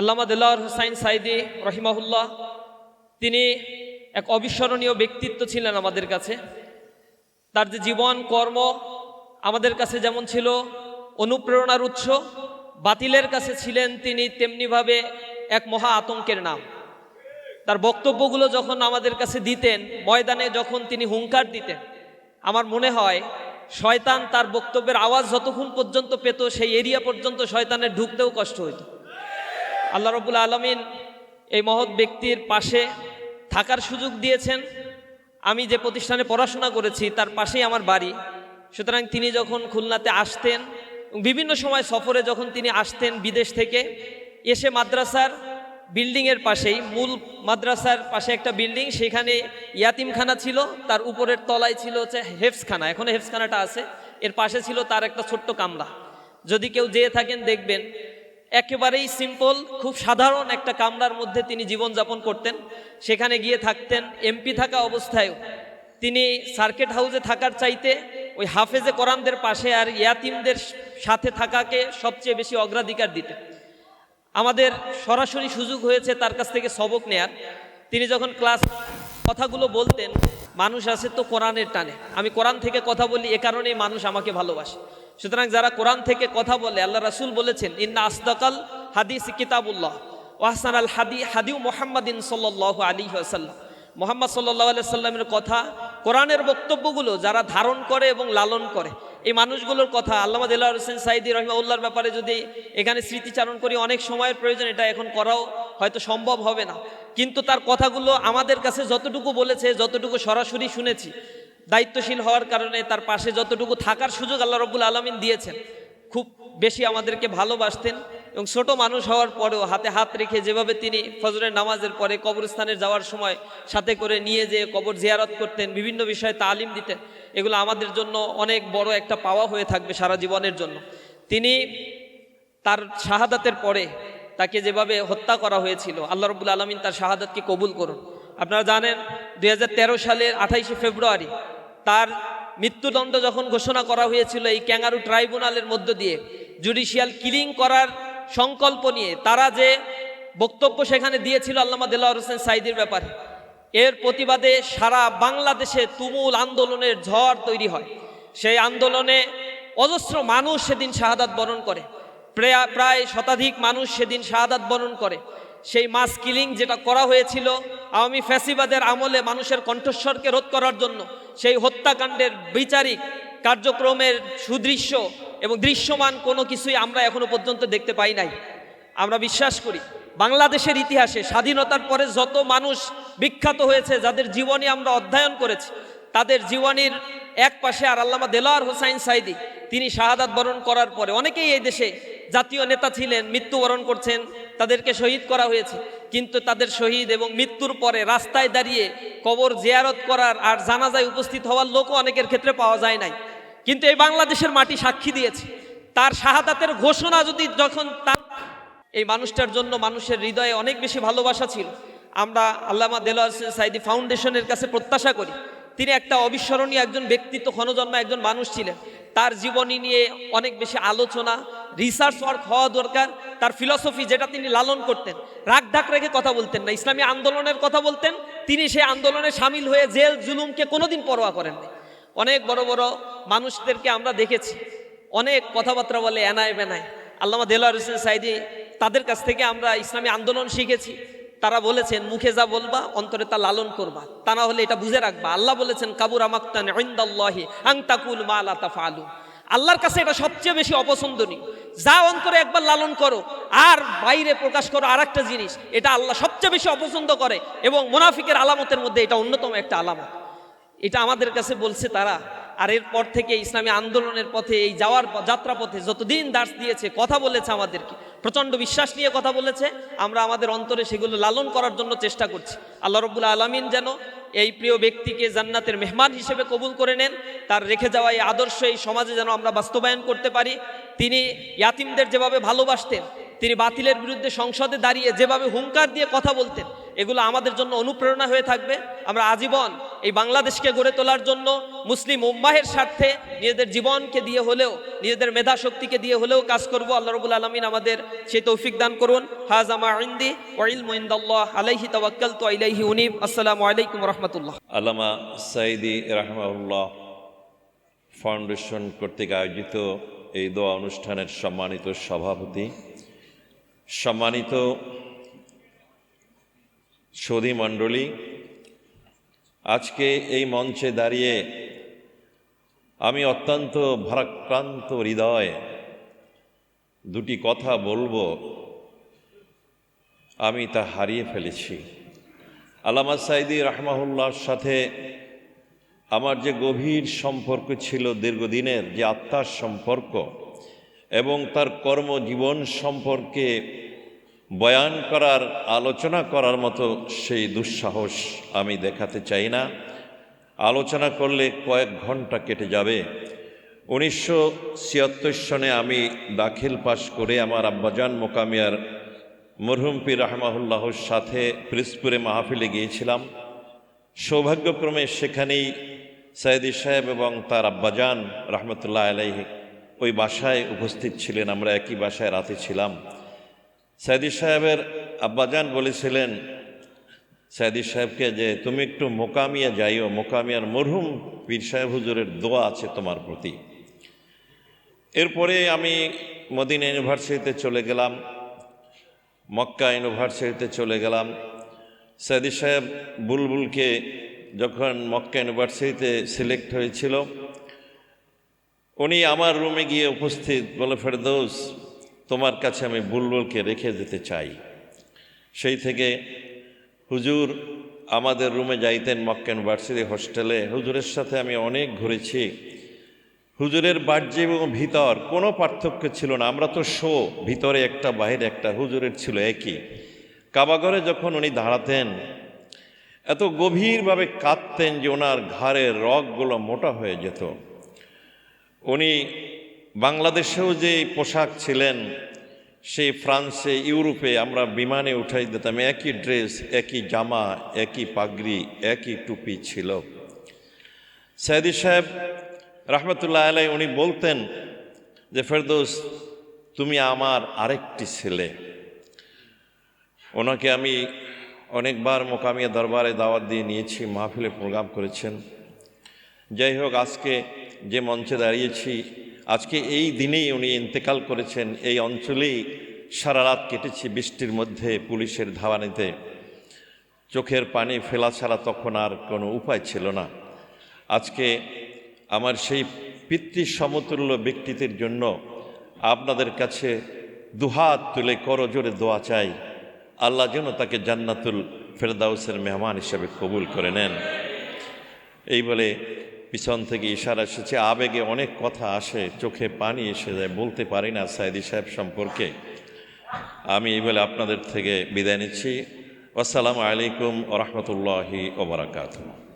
আল্লামা দেলাওয়ার হুসাইন সাইদি রহিমাহুল্লাহ, তিনি এক অবিস্মরণীয় ব্যক্তিত্ব ছিলেন আমাদের কাছে। তার যে জীবন, কর্ম আমাদের কাছে যেমন ছিল অনুপ্রেরণার উৎস, বাতিলের কাছে ছিলেন তিনি তেমনিভাবে এক মহা আতঙ্কের নাম। তার বক্তব্যগুলো যখন আমাদের কাছে দিতেন, ময়দানে যখন তিনি হুঙ্কার দিতেন, আমার মনে হয় শয়তান তার বক্তব্যের আওয়াজ যতক্ষণ পর্যন্ত পেত, সেই এরিয়া পর্যন্ত শয়তানের ঢুকতেও কষ্ট হইত। আল্লাহ রবুল আলমিন এই মহৎ ব্যক্তির পাশে থাকার সুযোগ দিয়েছেন। আমি যে প্রতিষ্ঠানে পড়াশোনা করেছি, তার পাশেই আমার বাড়ি। সুতরাং তিনি যখন খুলনাতে আসতেন বিভিন্ন সময় সফরে যখন তিনি আসতেন বিদেশ থেকে, এসে মাদ্রাসার বিল্ডিংয়ের পাশেই, মূল মাদ্রাসার পাশে একটা বিল্ডিং, সেখানে ইয়াতিমখানা ছিল, তার উপরের তলায় ছিল হচ্ছে হেফসখানা। এখন হেফসখানাটা আছে, এর পাশে ছিল তার একটা ছোট্ট কামরা। যদি কেউ যেয়ে থাকেন, দেখবেন একেবারেই সিম্পল খুব সাধারণ একটা কামরার মধ্যে তিনি জীবনযাপন করতেন। সেখানে গিয়ে থাকতেন এমপি থাকা অবস্থায়ও। তিনি সার্কেট হাউসে থাকার চাইতে ওই হাফেজে কোরআনদের পাশে আর ইয়াতিমদের সাথে থাকাকে সবচেয়ে বেশি অগ্রাধিকার দিতেন। আমাদের সরাসরি সুযোগ হয়েছে তার কাছ থেকে সবক নেয়ার। তিনি যখন ক্লাস কথাগুলো বলতেন, মানুষ আছে তো কোরআনের টানে। আমি কোরআন থেকে কথা বলি, এ কারণেই মানুষ আমাকে ভালোবাসে। সুতরাং যারা কোরআন থেকে কথা বলে, আল্লাহ রাসুল বলেছেন, ইন্না আসদাকাল হাদিস কিতাবুল্লাহ ওয়াহসান আল হাদি, হাদিউ মোহাম্মদিন সাল্লাহ আলী আসাল্লাম মোহাম্মদ সাল্লাহ আলিয়া সাল্লামের কথা, কোরআনের বক্তব্যগুলো যারা ধারণ করে এবং লালন করে এই মানুষগুলোর কথা আল্লামা দিল্লাহ হোসেন সাইদি রহিমাউল্লার ব্যাপারে যদি এখানে স্মৃতিচারণ করি, অনেক সময়ের প্রয়োজন, এটা এখন করাও হয়তো সম্ভব হবে না। কিন্তু তার কথাগুলো আমাদের কাছে যতটুকু বলেছে, যতটুকু সরাসরি শুনেছি, দায়িত্বশীল হওয়ার কারণে তার পাশে যতটুকু থাকার সুযোগ আল্লাহ রব্বুল আলমিন দিয়েছেন, খুব বেশি আমাদেরকে ভালোবাসতেন। এবং ছোট মানুষ হওয়ার পরেও হাতে হাত রেখে যেভাবে তিনি ফজরের নামাজের পরে কবরস্থানে যাওয়ার সময় সাথে করে নিয়ে যেয়ে কবর জিয়ারত করতেন, বিভিন্ন বিষয়ে তালিম দিতেন, এগুলো আমাদের জন্য অনেক বড় একটা পাওয়া হয়ে থাকবে সারা জীবনের জন্য। তিনি তার শাহাদাতের পরে তাকে যেভাবে হত্যা করা হয়েছিল, আল্লাহ রবুল আলমিন তার শাহাদাতকে কবুল করুন। আপনারা জানেন দু হাজার তেরো সালের আঠাইশে ফেব্রুয়ারি তার মৃত্যুদণ্ড যখন ঘোষণা করা হয়েছিল এই ক্যাঙ্গারু ট্রাইব্যুনালের মধ্য দিয়ে, জুডিশিয়াল কিলিং করার সংকল্প নিয়ে, তারা যে বক্তব্য সেখানে দিয়েছিল আল্লামা দেলাওয়ার হোসেন সাইদির ব্যাপারে, এর প্রতিবাদে সারা বাংলাদেশে তুমুল আন্দোলনের ঝড় তৈরি হয়। সেই আন্দোলনে অজস্র মানুষ সেদিন শাহাদাত বরণ করে, প্রায় প্রায় শতাধিক মানুষ সেদিন শাহাদাত বরণ করে। সেই মাস কিলিং যেটা করা হয়েছিল আওয়ামী ফ্যাসিবাদের আমলে মানুষের কণ্ঠস্বরকে রোধ করার জন্য, সেই হত্যাকাণ্ডের বিচারিক কার্যক্রমের সুদৃশ্য এবং দৃশ্যমান কোনো কিছুই আমরা এখনও পর্যন্ত দেখতে পাই নাই। আমরা বিশ্বাস করি, বাংলাদেশের ইতিহাসে স্বাধীনতার পরে যত মানুষ বিখ্যাত হয়েছে, যাদের জীবনী আমরা অধ্যয়ন করেছি, তাদের জীবনীর এক পাশে আর আল্লামা দেলোয়ার হোসাইন সাইদি, তিনি শাহাদাত বরণ করার পরে অনেকেই এই দেশে জাতীয় নেতা ছিলেন, মৃত্যুবরণ করছেন, তাদেরকে শহীদ করা হয়েছে। কিন্তু তাদের শহীদ এবং মৃত্যুর পরে রাস্তায় দাঁড়িয়ে কবর জিয়ারত করার আর জানাজায় উপস্থিত হওয়ার লোকও অনেকের ক্ষেত্রে পাওয়া যায় নাই। কিন্তু এই বাংলাদেশের মাটি সাক্ষী দিয়েছে। তার শাহাদাতের ঘোষণা যদি যখন তার এই মানুষটার জন্য মানুষের হৃদয়ে অনেক বেশি ভালোবাসা ছিল, আমরা আল্লামা দেলোয়ার সাইদি ফাউন্ডেশনের কাছে প্রত্যাশা করি। তিনি একটা অবিস্মরণীয় একজন ব্যক্তিত্ব, ক্ষণজন্ম একজন মানুষ ছিলেন। তার জীবনী নিয়ে অনেক বেশি আলোচনা রিসার্চ ওয়ার্ক হওয়া দরকার। তার ফিলসফি যেটা তিনি লালন করতেন, রাগ ঢাক রেখে কথা বলতেন না, ইসলামী আন্দোলনের কথা বলতেন। তিনি সেই আন্দোলনে সামিল হয়ে জেল, জুলুমকে কোনোদিন পরোয়া করেননি। অনেক বড় বড় মানুষদেরকে আমরা দেখেছি। অনেক কথাবার্তা বলে এনায় বেনায়। আল্লামা দেলোয়ার হোসেন সাইদি তাদের কাছ থেকে আমরা ইসলামী আন্দোলন শিখেছি। তারা বলেছেন, মুখে যা বলবা, অন্তরে তা লালন করবা। তা না হলে এটা বুঝে রাখবা। আল্লাহ বলেছেন, কাবুর আমাক্তান মা আল্লাহর কাছে এটা সবচেয়ে বেশি অপছন্দনীয়। যা অন্তরে একবার লালন করো, আর বাইরে প্রকাশ করো আর জিনিস, এটা আল্লাহ সবচেয়ে বেশি অপছন্দ করে এবং মুনাফিকের আলামতের মধ্যে এটা অন্যতম একটা আলামত। এটা আমাদের কাছে বলছে তারা। আর এরপর থেকে ইসলামী আন্দোলনের পথে, এই যাওয়ার যাত্রা পথে যতদিন দাস দিয়েছে, কথা বলেছে আমাদেরকে। প্রচণ্ড বিশ্বাস নিয়ে কথা বলেছে। আমরা আমাদের অন্তরে সেগুলো লালন করার জন্য চেষ্টা করছি। আল্লাহ রব্বুল আলমিন যেন এই প্রিয় ব্যক্তিকে জান্নাতের মেহমান হিসেবে কবুল করে নেন, তার রেখে যাওয়া এই আদর্শ এই সমাজে যেন আমরা বাস্তবায়ন করতে পারি। তিনি ইয়াতিমদের যেভাবে ভালোবাসতেন, তিনি বাতিলের বিরুদ্ধে সংসদে দাঁড়িয়ে যেভাবে হুঙ্কার দিয়ে কথা বলতেন, এগুলো আমাদের জন্য অনুপ্রেরণা হয়ে থাকবে। আমরা আজীবন এই বাংলাদেশকে গড়ে তোলার জন্য মুসলিম উম্মাহের স্বার্থে নিজেদের জীবনকে দিয়ে হলেও, নিজেদের মেধা শক্তিকে দিয়ে হলেও কাজ করব। আল্লাহ রবুল আলমিন আমাদের সেই তৌফিক দান করুন। হাজামা ইন্দি ওয়াইল মুইন্দাল্লাহ আলাইহি তাওয়াক্কাল তো আলাইহি উনিব। আসসালামু আলাইকুম রহমতুল্লাহ। আল্লামা সাইদি রাহমাউল্লাহ ফাউন্ডেশন কর্তৃক আয়োজিত এই দোয়া অনুষ্ঠানের সম্মানিত সভাপতি, সম্মানিত সৌদি মণ্ডলী আজকে এই মঞ্চে দাঁড়িয়ে আমি অত্যন্ত ভারাক্রান্ত হৃদয় দুটি কথা বলব। আমি তা হারিয়ে ফেলেছি। আলামা সাইদি রাহমাহুল্লাহর সাথে আমার যে গভীর সম্পর্ক ছিল দীর্ঘদিনের যে আত্মার সম্পর্ক এবং তার কর্মজীবন সম্পর্কে বয়ান করার, আলোচনা করার মতো সেই দুঃসাহস আমি দেখাতে চাই না। আলোচনা করলে কয়েক ঘণ্টা কেটে যাবে। উনিশশো ছিয়াত্তর সনে আমি দাখিল পাশ করে আমার আব্বাজান মোকামিয়ার মরহুম পীর রহমাহুল্লাহর সাথে পিরিসপুরে মাহফিলে গিয়েছিলাম। সৌভাগ্যক্রমে সেখানেই সাইদি সাহেব এবং তার আব্বাজান রহমতুল্লাহ আলাইহি ওই বাসায় উপস্থিত ছিলেন। আমরা একই বাসায় রাতে ছিলাম। সাইদি সাহেবের আব্বাজান বলেছিলেন, সাইদি সাহেবকে যে তুমি একটু মোকামিয়া যাইও, মোকামিয়ার মরহুম পীর সাহেব হুজুরের দোয়া আছে তোমার প্রতি। এরপরে আমি মদিনা ইউনিভার্সিটিতে চলে গেলাম, মক্কা ইউনিভার্সিটিতে চলে গেলাম। সাইদি সাহেব বুলবুলকে যখন মক্কা ইউনিভার্সিটিতে সিলেক্ট হয়েছিল, উনি আমার রুমে গিয়ে উপস্থিত বলে, ফেরদৌস তোমার কাছে আমি বুলবুলকে রেখে যেতে চাই। সেই থেকে হুজুর আমাদের রুমে যাইতেন মক্কা ইউনিভার্সিটি হোস্টেলে। হুজুরের সাথে আমি অনেক ঘুরেছি। হুজুরের বাহ্য এবং ভিতর কোনো পার্থক্য ছিল না। আমরা তো শো, ভিতরে একটা বাইরে একটা, হুজুরের ছিল একই। কাবাগরে যখন উনি দাঁড়াতেন, এত গভীরভাবে কাঁদতেন যে ওনার ঘাড়ের রগগুলো মোটা হয়ে যেত। উনি বাংলাদেশেও যে পোশাক ছিলেন, সেই ফ্রান্সে, ইউরোপে আমরা বিমানে উঠাই দিতাম, একই ড্রেস, একই জামা, একই পাগড়ি, একই টুপি ছিল। সাইদি সাহেব রহমতুল্লাহ আলাই উনি বলতেন যে, ফেরদৌস, তুমি আমার আরেকটি ছেলে। ওনাকে আমি অনেকবার মোকামিয়া দরবারে দাওয়াত দিয়ে নিয়েছি মাহফিলে প্রোগ্রাম করেছেন। যাই হোক, আজকে যে মঞ্চে দাঁড়িয়েছি আজকে এই দিনেই উনি ইন্তেকাল করেছেন। এই অঞ্চলেই সারা রাত কেটেছি বৃষ্টির মধ্যে পুলিশের ধাওয়ানিতে চোখের পানি ফেলা ছাড়া তখন আর কোনো উপায় ছিল না। আজকে আমার সেই পিতৃ সমতুল্য ব্যক্তিত্বের জন্য আপনাদের কাছে দুহাত তুলে করজোরে দোয়া চাই। আল্লাহ যেন তাকে জান্নাতুল ফেরদাউসের মেহমান হিসেবে কবুল করে নেন। এই বলে পিছন থেকে ইশারা এসেছে, আবেগে অনেক কথা আসে, চোখে পানি এসে যায়, বলতে পারি না সাইদি সাহেব সম্পর্কে। আমি এই বলে আপনাদের থেকে বিদায় নিচ্ছি। আসসালামু আলাইকুম ওরহমতুল্লাহি ওবরাকাতুহ